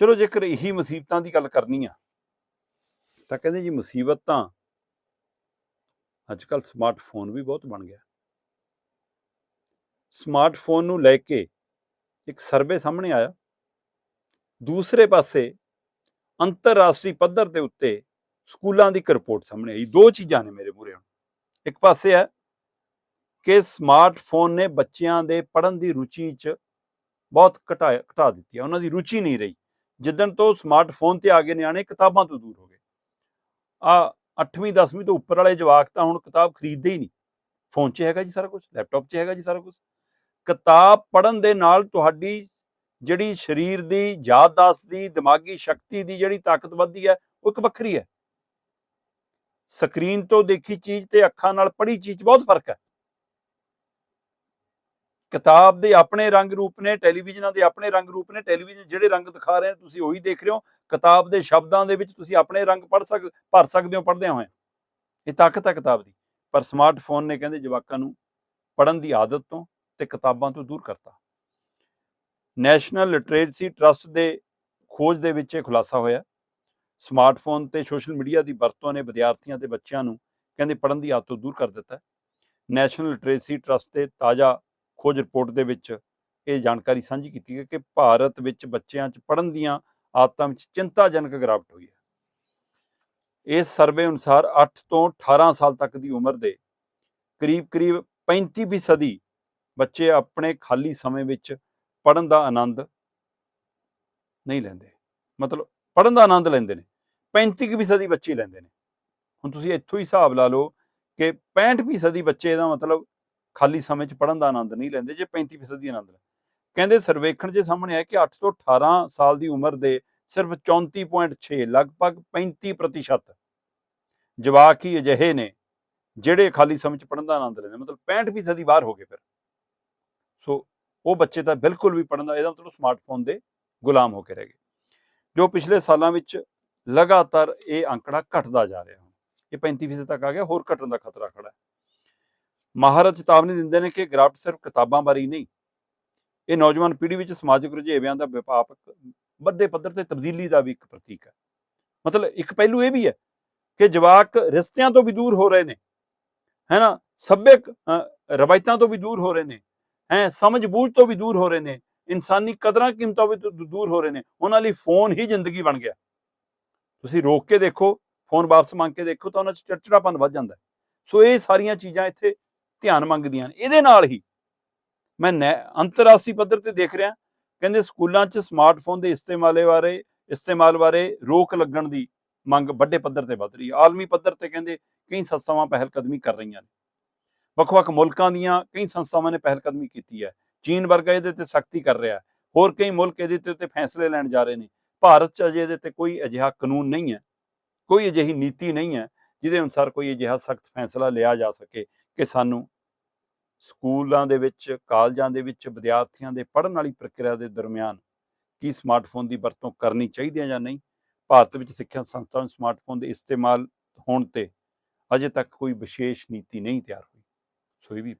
ਚਲੋ ਜੇਕਰ ਇਹੀ ਮੁਸੀਬਤਾਂ ਦੀ ਗੱਲ ਕਰਨੀ ਆ, ਤਾਂ ਕਹਿੰਦੇ ਜੀ ਮੁਸੀਬਤ ਤਾਂ ਅੱਜ ਕੱਲ ਸਮਾਰਟਫੋਨ ਵੀ ਬਹੁਤ ਬਣ ਗਿਆ। ਸਮਾਰਟਫੋਨ ਨੂੰ ਲੈ ਕੇ ਇੱਕ ਸਰਵੇ ਸਾਹਮਣੇ ਆਇਆ। ਦੂਸਰੇ ਪਾਸੇ ਅੰਤਰਰਾਸ਼ਟਰੀ ਪੱਧਰ ਦੇ ਉੱਤੇ ਸਕੂਲਾਂ ਦੀ ਇੱਕ ਰਿਪੋਰਟ ਸਾਹਮਣੇ ਆਈ। ਦੋ ਚੀਜ਼ਾਂ ਨੇ ਮੇਰੇ ਮੂਹਰੇ ਹੁਣ। ਇੱਕ ਪਾਸੇ ਹੈ ਕਿ ਸਮਾਰਟਫੋਨ ਨੇ ਬੱਚਿਆਂ ਦੇ ਪੜ੍ਹਨ ਦੀ ਰੁਚੀ 'ਚ ਬਹੁਤ ਘਟਾ ਘਟਾ ਦਿੱਤੀ ਹੈ ਉਹਨਾਂ ਦੀ ਰੁਚੀ ਨਹੀਂ ਰਹੀ। ਜਿੱਦਣ ਤੋਂ ਸਮਾਰਟਫੋਨ ਤੇ ਆ ਗਏ ਨਿਆਣੇ, ਕਿਤਾਬਾਂ ਤੋਂ ਦੂਰ ਹੋ ਗਏ। ਆ 8ਵੀਂ 10ਵੀਂ ਤੋਂ ਉੱਪਰ ਵਾਲੇ ਜਵਾਕ ਤਾਂ ਹੁਣ ਕਿਤਾਬ ਖਰੀਦਦੇ ਹੀ ਨਹੀਂ। ਫੋਨ 'ਚ ਹੈਗਾ ਜੀ ਸਾਰਾ ਕੁਝ ਲੈਪਟਾਪ 'ਚ ਹੈਗਾ ਜੀ ਸਾਰਾ ਕੁਝ ਕਿਤਾਬ ਪੜ੍ਹਨ ਦੇ ਨਾਲ ਤੁਹਾਡੀ ਜਿਹੜੀ ਸਰੀਰ ਦੀ ਯਾਦਦਾਸ਼ਤ ਦੀ, ਦਿਮਾਗੀ ਸ਼ਕਤੀ ਦੀ ਜਿਹੜੀ ਤਾਕਤ ਵੱਧਦੀ ਹੈ, ਉਹ ਇੱਕ ਵੱਖਰੀ ਹੈ। ਸਕਰੀਨ ਤੋਂ ਦੇਖੀ ਚੀਜ਼ ਤੇ ਅੱਖਾਂ ਨਾਲ ਪੜ੍ਹੀ ਚੀਜ਼ 'ਚ ਬਹੁਤ ਫ਼ਰਕ ਹੈ। ਕਿਤਾਬ ਦੇ ਆਪਣੇ ਰੰਗ ਰੂਪ ਨੇ, ਟੈਲੀਵਿਜ਼ਨਾਂ ਦੇ ਆਪਣੇ ਰੰਗ ਰੂਪ ਨੇ, ਟੈਲੀਵਿਜ਼ਨ ਜਿਹੜੇ ਰੰਗ ਦਿਖਾ ਰਹੇ ਨੇ, ਤੁਸੀਂ ਉਹੀ ਦੇਖ ਰਹੇ ਹੋ। ਕਿਤਾਬ ਦੇ ਸ਼ਬਦਾਂ ਦੇ ਵਿੱਚ ਤੁਸੀਂ ਆਪਣੇ ਰੰਗ ਪੜ੍ਹ ਸਕ, ਭਰ ਸਕਦੇ ਹੋ ਪੜ੍ਹਦਿਆਂ ਹੋਏ। ਇਹ ਤਾਕਤ ਹੈ ਕਿਤਾਬ ਦੀ। ਪਰ ਸਮਾਰਟਫੋਨ ਨੇ ਕਹਿੰਦੇ ਜਵਾਕਾਂ ਨੂੰ ਪੜ੍ਹਨ ਦੀ ਆਦਤ ਤੋਂ ਤੇ ਕਿਤਾਬਾਂ ਤੋਂ ਦੂਰ ਕਰਤਾ। ਨੈਸ਼ਨਲ ਲਿਟਰੇਸੀ ਟਰਸਟ ਦੇ ਖੋਜ ਦੇ ਵਿੱਚ ਇਹ ਖੁਲਾਸਾ ਹੋਇਆ। ਸਮਾਰਟਫੋਨ ਤੇ ਸੋਸ਼ਲ ਮੀਡੀਆ ਦੀ ਵਰਤੋਂ ਨੇ ਵਿਦਿਆਰਥੀਆਂ ਤੇ ਬੱਚਿਆਂ ਨੂੰ ਕਹਿੰਦੇ ਪੜ੍ਹਨ ਦੀ ਆਦਤ ਤੋਂ ਦੂਰ ਕਰ ਦਿੱਤਾ। ਨੈਸ਼ਨਲ ਲਿਟਰੇਸੀ ਟਰਸਟ ਦੇ ਤਾਜ਼ਾ ਖੋਜ ਰਿਪੋਰਟ ਦੇ ਵਿੱਚ ਇਹ ਜਾਣਕਾਰੀ ਸਾਂਝੀ ਕੀਤੀ ਹੈ ਕਿ ਭਾਰਤ ਵਿੱਚ ਬੱਚਿਆਂ 'ਚ ਪੜ੍ਹਨ ਦੀਆਂ ਆਦਤਾਂ ਵਿੱਚ ਚਿੰਤਾਜਨਕ ਗਿਰਾਵਟ ਹੋਈ ਹੈ। ਇਸ ਸਰਵੇ ਅਨੁਸਾਰ 8 ਤੋਂ 18 ਸਾਲ ਤੱਕ ਦੀ ਉਮਰ ਦੇ ਕਰੀਬ-ਕਰੀਬ 35 ਫੀਸਦੀ ਬੱਚੇ ਆਪਣੇ ਖਾਲੀ ਸਮੇਂ ਵਿੱਚ ਪੜ੍ਹਨ ਦਾ ਆਨੰਦ ਨਹੀਂ ਲੈਂਦੇ। ਮਤਲਬ ਪੜ੍ਹਨ ਦਾ ਆਨੰਦ ਲੈਂਦੇ ਨੇ 35 ਕੁ ਫੀਸਦੀ ਬੱਚੇ ਲੈਂਦੇ ਨੇ। ਹੁਣ ਤੁਸੀਂ ਇੱਥੋਂ ਹੀ ਹਿਸਾਬ ਲਾ ਲਓ ਕਿ 65 ਫੀਸਦੀ ਬੱਚੇ ਦਾ ਮਤਲਬ ਖਾਲੀ ਸਮੇਂ 'ਚ ਪੜ੍ਹਨ ਦਾ ਆਨੰਦ ਨਹੀਂ ਲੈਂਦੇ, ਜੇ 35 ਫੀਸਦੀ ਆਨੰਦ ਕਹਿੰਦੇ ਸਰਵੇਖਣ 'ਚ ਸਾਹਮਣੇ ਆਇਆ ਕਿ 8 ਤੋਂ 18 ਸਾਲ ਦੀ ਉਮਰ ਦੇ ਸਿਰਫ 34.6 ਲਗਭਗ 35% ਜਵਾਕ ਹੀ ਅਜਿਹੇ ਨੇ ਜਿਹੜੇ ਖਾਲੀ ਸਮੇਂ 'ਚ ਪੜ੍ਹਨ ਦਾ ਆਨੰਦ ਲੈਂਦੇ ਮਤਲਬ 65 ਫੀਸਦੀ ਬਾਹਰ ਹੋ ਗਏ ਫਿਰ। ਸੋ ਉਹ ਬੱਚੇ ਤਾਂ ਬਿਲਕੁਲ ਵੀ ਪੜ੍ਹਨ ਦਾ ਇਹਦਾ ਮਤਲਬ ਸਮਾਰਟਫੋਨ ਦੇ ਗੁਲਾਮ ਹੋ ਕੇ ਰਹਿ ਗਏ। ਜੋ ਪਿਛਲੇ ਸਾਲਾਂ ਵਿੱਚ ਲਗਾਤਾਰ ਇਹ ਅੰਕੜਾ ਘਟਦਾ ਜਾ ਰਿਹਾ ਹੁਣ, ਇਹ 35% ਤੱਕ ਆ ਗਿਆ, ਹੋਰ ਘਟਣ ਦਾ ਖਤਰਾ ਖੜਾ ਹੈ। ਮਾਹਰ ਚੇਤਾਵਨੀ ਦਿੰਦੇ ਨੇ ਕਿ ਗ੍ਰਾਫਟ ਸਿਰਫ ਕਿਤਾਬਾਂ ਬਾਰੇ ਹੀ ਨਹੀਂ। ਇਹ ਨੌਜਵਾਨ ਪੀੜ੍ਹੀ ਵਿੱਚ ਸਮਾਜਿਕ ਰੁਝੇਵਿਆਂ ਦਾ ਵਿਪਾਪਕ ਵੱਡੇ ਪੱਧਰ ਤੇ ਤਬਦੀਲੀ ਦਾ ਵੀ ਇੱਕ ਪ੍ਰਤੀਕ ਹੈ। ਮਤਲਬ ਇੱਕ ਪਹਿਲੂ ਇਹ ਵੀ ਹੈ ਕਿ ਜਵਾਕ ਰਿਸ਼ਤਿਆਂ ਤੋਂ ਵੀ ਦੂਰ ਹੋ ਰਹੇ ਨੇ ਹੈਨਾ ਸੱਭਿਅਕ ਰਵਾਇਤਾਂ ਤੋਂ ਵੀ ਦੂਰ ਹੋ ਰਹੇ ਨੇ, ਹੈ? ਸਮਝ ਬੂਝ ਤੋਂ ਵੀ ਦੂਰ ਹੋ ਰਹੇ ਨੇ, ਇਨਸਾਨੀ ਕਦਰਾਂ ਕੀਮਤਾਂ ਵੀ ਦੂਰ ਹੋ ਰਹੇ ਨੇ, ਉਹਨਾਂ ਲਈ ਫੋਨ ਹੀ ਜ਼ਿੰਦਗੀ ਬਣ ਗਿਆ। ਤੁਸੀਂ ਰੋਕ ਕੇ ਦੇਖੋ, ਫੋਨ ਵਾਪਸ ਮੰਗ ਕੇ ਦੇਖੋ ਤਾਂ ਉਹਨਾਂ 'ਚ ਚੜਚੜਾਪਨ ਵੱਧ ਜਾਂਦਾ ਸੋ ਇਹ ਸਾਰੀਆਂ ਚੀਜ਼ਾਂ ਇੱਥੇ ਧਿਆਨ ਮੰਗਦੀਆਂ ਨੇ। ਇਹਦੇ ਨਾਲ ਹੀ ਮੈਂ ਨੈ- ਅੰਤਰਰਾਸ਼ਟਰੀ ਪੱਧਰ ਤੇ ਦੇਖ ਰਿਹਾ, ਕਹਿੰਦੇ ਸਕੂਲਾਂ 'ਚ ਸਮਾਰਟਫੋਨ ਦੇ ਇਸਤੇਮਾਲੇ ਬਾਰੇ, ਇਸਤੇਮਾਲ ਬਾਰੇ ਰੋਕ ਲੱਗਣ ਦੀ ਮੰਗ ਵੱਡੇ ਪੱਧਰ ਤੇ ਵੱਧ ਰਹੀ ਹੈ। ਆਲਮੀ ਪੱਧਰ ਤੇ ਕਹਿੰਦੇ ਕਈ ਸੰਸਥਾਵਾਂ ਪਹਿਲ ਕਦਮੀ ਕਰ ਰਹੀਆਂ ਨੇ। ਵੱਖ-ਵੱਖ ਮੁਲਕਾਂ ਦੀਆਂ ਕਈ ਸੰਸਥਾਵਾਂ ਨੇ ਪਹਿਲ ਕਦਮੀ ਕੀਤੀ ਹੈ। ਚੀਨ ਵਰਗਾ ਇਹਦੇ ਤੇ ਸਖਤੀ ਕਰ ਰਿਹਾ ਹੈ। ਹੋਰ ਕਈ ਮੁਲਕ ਇਹਦੇ ਤੇ ਉੱਤੇ ਫੈਸਲੇ ਲੈਣ ਜਾ ਰਹੇ ਨੇ। ਭਾਰਤ 'ਚ ਅਜੇ ਇਹਦੇ ਤੇ ਕੋਈ ਅਜਿਹਾ ਕਾਨੂੰਨ ਨਹੀਂ ਹੈ। ਕੋਈ ਅਜਿਹੀ ਨੀਤੀ ਨਹੀਂ ਹੈ, ਜਿਹਦੇ ਅਨੁਸਾਰ ਕੋਈ ਅਜਿਹਾ ਸਖਤ ਫੈਸਲਾ ਲਿਆ ਜਾ ਸਕੇ ਕਿ ਸਾਨੂੰ ਸਕੂਲਾਂ ਦੇ ਵਿੱਚ, ਕਾਲਜਾਂ ਦੇ ਵਿੱਚ ਵਿਦਿਆਰਥੀਆਂ ਦੇ ਪੜ੍ਹਨ ਵਾਲੀ ਪ੍ਰਕਿਰਿਆ ਦੇ ਦਰਮਿਆਨ ਕੀ ਸਮਾਰਟਫੋਨ ਦੀ ਵਰਤੋਂ ਕਰਨੀ ਚਾਹੀਦੀ ਹੈ ਜਾਂ ਨਹੀਂ? ਭਾਰਤ ਵਿੱਚ ਸਿੱਖਿਆ ਸੰਸਥਾਵਾਂ ਨੂੰ ਸਮਾਰਟਫੋਨ ਦੇ ਇਸਤੇਮਾਲ ਹੋਣ ਤੇ ਅਜੇ ਤੱਕ ਕੋਈ ਵਿਸ਼ੇਸ਼ ਨੀਤੀ ਨਹੀਂ ਤਿਆਰ ਹੋਈ। ਸੋ ਇਹ ਵੀ